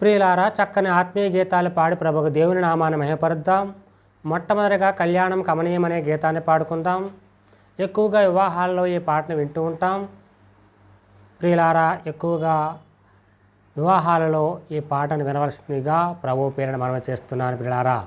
ప్రియులారా చక్కని ఆత్మీయ గీతాలు పాడి ప్రభుకు దేవుని నామాన్ని మహిపరుద్దాం మొట్టమొదటిగా కళ్యాణం కమనీయం అనే గీతాన్ని పాడుకుందాం. ఎక్కువగా వివాహాల్లో ఈ పాటను వింటూ ఉంటాం. ప్రియులారా ఎక్కువగా వివాహాలలో ఈ పాటను వినవలసిందిగా ప్రభు పేరును మనవి చేస్తున్నాను ప్రియులారా.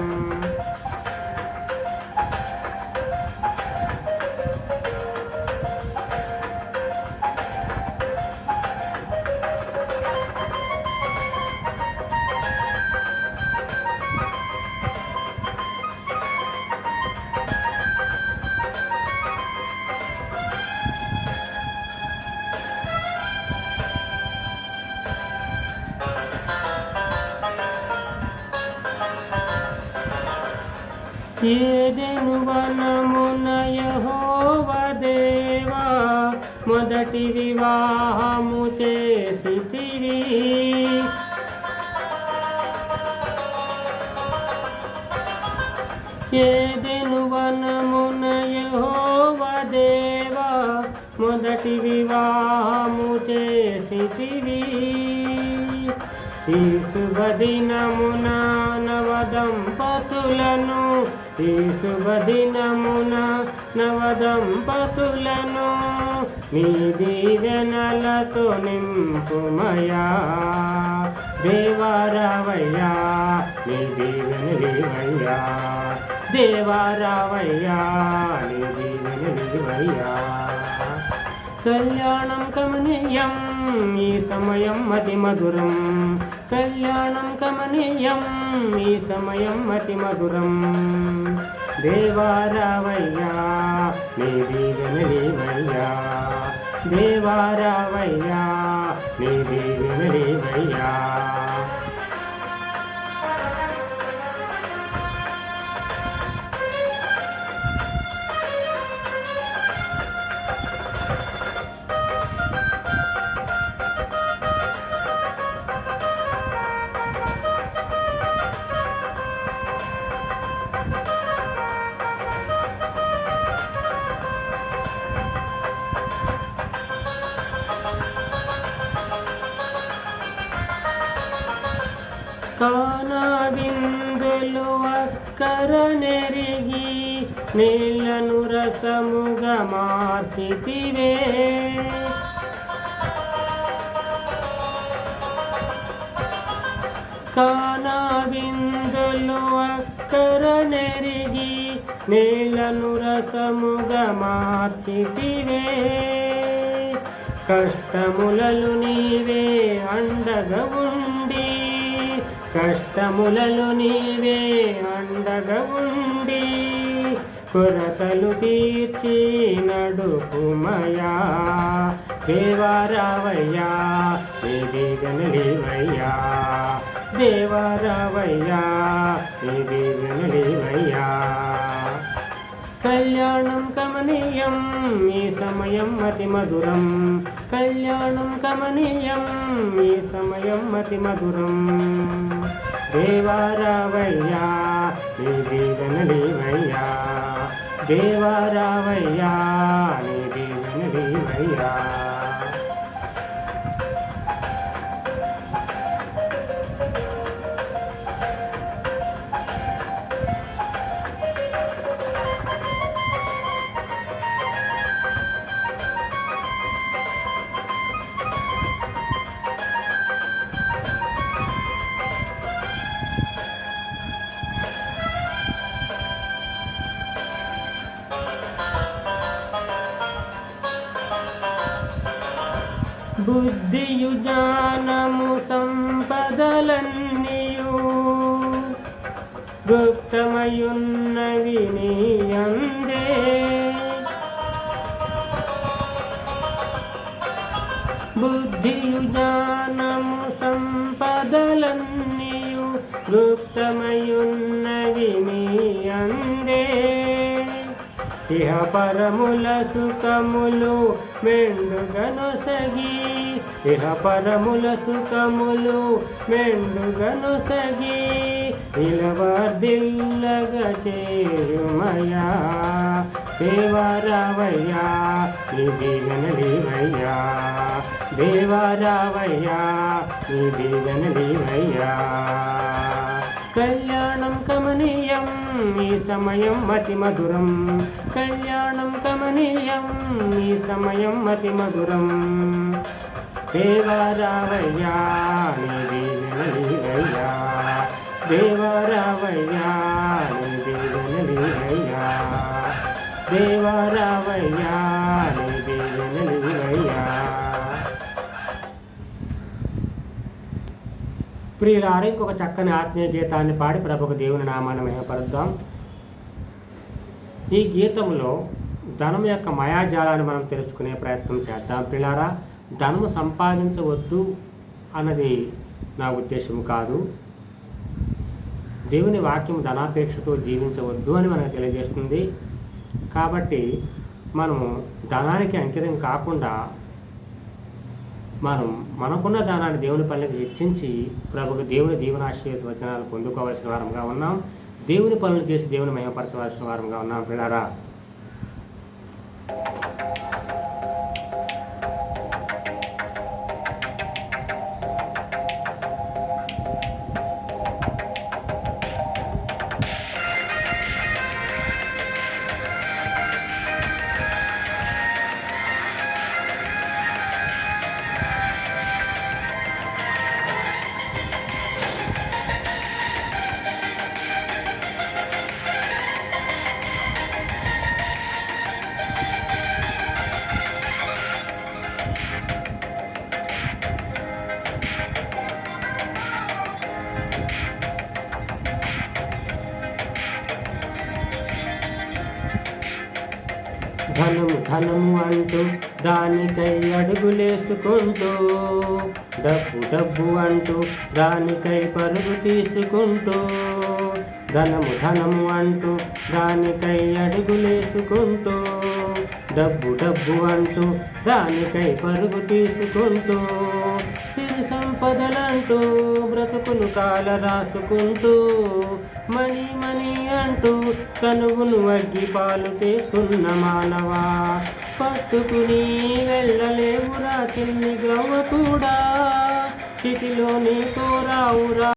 చేదెను వనమున యెహోవ దేవా మొదటి వివాహము చేసితివి. చేదెను వనమున యెహోవ దేవా మొదటి వివాహము చేసితివి. ఈ శుభదినమున నవదంపతులను ఈ శుభదినమున నవదంపతులను మీ దీవెనలతో నింపుమయా. దేవారావయ్యా నీ దీవెనలివయ్యా దేవారావయ్యా నీ దీవెనలివయ్యా కళ్యాణం కమనీయం ఈ సమయం అతి మధురం. కళ్యాణం కమనీయం ఈ సమయం అతి మధురం. దేవారావయ్యా నీ దీవెనలేవయ్యా దేవారావయ్యా నీ దీవెనలేవయ్యా కానా అక్కర నెరిగి నీళ్ళను రసముగా మార్చితివే. కానా బిందులు అక్కర నెరిగి నీళ్ళను రసముగా మార్చితివే. కష్టములలు నీవే అండగా ఉండి కష్టములలు నీవే అండగా ఉండి కొరతలు తీర్చి నడుపుమయా దేవారావయ్యా నీ దీవెనలివయ్యా దేవారావయ్యా నీ దీవెనలివయ్యా కళ్యాణం కమనీయం ఈ సమయం అతి మధురం. కళ్యాణం కమనీయం ఈ సమయం అతి మధురం. దేవారావయ్యా నీ దీవెనలేవయ్యా దేవరావయ్యా నీ దీవెనలేవయ్యా బుద్ధియు జ్ఞానము సంపదలన్నీయు. గుప్తమయున్నవి నీ అందే. బుద్ధియు జ్ఞానము సంపదలన్నీయు. గుప్తమయున్నవి నీ అందే ఇహ పరముల సుఖములు మెండుగనొసగి ఇహ పరముల సుఖములు మెండుగనొసగి నిలవర్దిల్లగ చేయుమయా దేవరావయ్యా నీ దీవెనలీవయ్యా దేవరావయ్యా నీ కళ్యాణం కమనీ ఈ సమయం అతి మధురం. కళ్యాణం కమనీయం ఈ సమయం అతి మధురం. దేవరావయ్యా నీ దేవరావయ్యా నీ దేవరావయ్యా నీ ప్రియులారా ఇంకొక చక్కని ఆత్మీయ గీతాన్ని పాడి ప్రభుకు దేవుని నామాన్ని మహిమపరుద్దాం. ఈ గీతంలో ధనం యొక్క మాయాజాలాన్ని మనం తెలుసుకునే ప్రయత్నం చేద్దాం. పిల్లారా ధనము సంపాదించవద్దు అన్నది నా ఉద్దేశం కాదు. దేవుని వాక్యం ధనాపేక్షతో జీవించవద్దు అని మనకు తెలియజేస్తుంది. కాబట్టి మనము ధనానికి అంకితం కాకుండా మనం మనకున్న దానాన్ని దేవుని పనులకు హెచ్చించి ప్రభుకు దేవుని దీవనాశ్రయ వచనాలు పొందుకోవాల్సిన వారంగా ఉన్నాం. దేవుని పనులు చేసి దేవుని మహిమపరచవలసిన వారంగా ఉన్నాం పిల్లారా ధనము ధనము అంటూ దానికై అడుగులేసుకుంటూ డబ్బు డబ్బు అంటూ దానికై పరుగు తీసుకుంటూ ధనము ధనము అంటూ దానికై అడుగులేసుకుంటూ డబ్బు డబ్బు అంటూ దానికై పరుగు తీసుకుంటూ సంపదలంటూ బ్రతుకును కాల రాసుకుంటూ మనీ మనీ అంటూ కనువును వగ్గి పాలు చేస్తున్న మానవా. పట్టుకుని వెళ్ళలేవురా చిన్ని గవ్వ కూడా. చితిలోని తోరావురా.